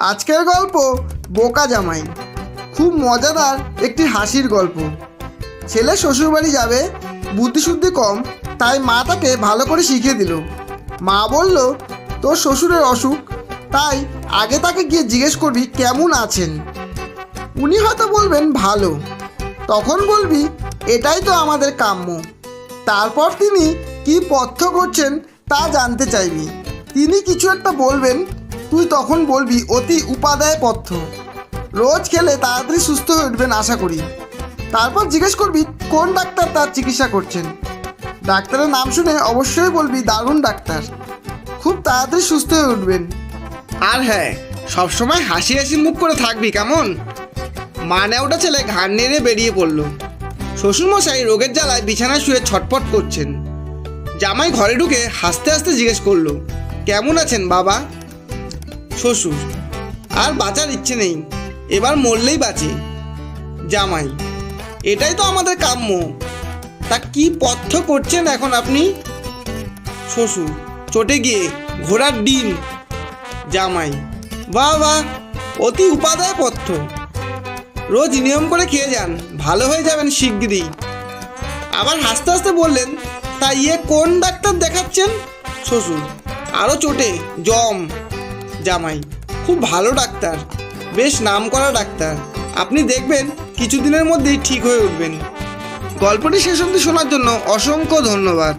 আজকের গল্প বোকা জামাই। খুব মজাদার একটি হাসির গল্প। ছেলে শ্বশুরবাড়ি যাবে, বুদ্ধিশুদ্ধি কম, তাই মা তাকে ভালো করে শিখিয়ে দিল। মা বলল, তোর শ্বশুরের অসুখ, তাই আগে তাকে গিয়ে জিজ্ঞেস করবি কেমন আছেন। উনি হয়তো বলবেন ভালো। তখন বলবি, এটাই তো আমাদের কাম্য। তারপর তিনি কি পথ্য করছেন তা জানতে চাইবি। তিনি কিছু একটা বলবেন তুই তখন বলবি অতি উপাদায় পথ্য। রোজ খেলে তাড়াতাড়ি সুস্থ হয়ে উঠবেন আশা করি। তারপর জিজ্ঞেস করবি, কোন ডাক্তার তার চিকিৎসা করছেন? ডাক্তারের নাম শুনে অবশ্যই বলবি, দারুণ ডাক্তার। খুব তাড়াতাড়ি সুস্থ হয়ে উঠবেন। আর হ্যাঁ সবসময় হাসি হাসি মুখ করে থাকবি, কেমন? মানে ওটা ছেলে ঘাড় নেড়ে বেরিয়ে পড়ল। শ্বশুরমশাই রোগের জ্বালায় বিছানায় শুয়ে ছটপট করছেন। জামাই ঘরে ঢুকে হাসতে হাসতে জিজ্ঞেস করল, কেমন আছেন বাবা? শ্বশুর। আর বাঁচার ইচ্ছে নেই। এবার মরলেই বাঁচে। জামাই, এটাই তো আমাদের কাম্য। তা কি পথ্য করছেন এখন আপনি? শ্বশুর, চটে গিয়ে ঘোড়ার ডিম। জামাই, বাহ বাহ, অতি উপাদায় পথ্য। রোজ নিয়ম করে খেয়ে যান, ভালো হয়ে যাবেন শিগগিরই। আবার হাসতে হাসতে বললেন, তা ইয়ে কোন ডাক্তার দেখাচ্ছেন? শ্বশুর আরও চোটে, জম। জামাই, খুব ভালো ডাক্তার। বেশ নাম করা ডাক্তার। আপনি দেখবেন কিছুদিনের মধ্যেই ঠিক হয়ে উঠবেন। গল্পটি শেষ অবধি শোনার জন্য অসংখ্য ধন্যবাদ।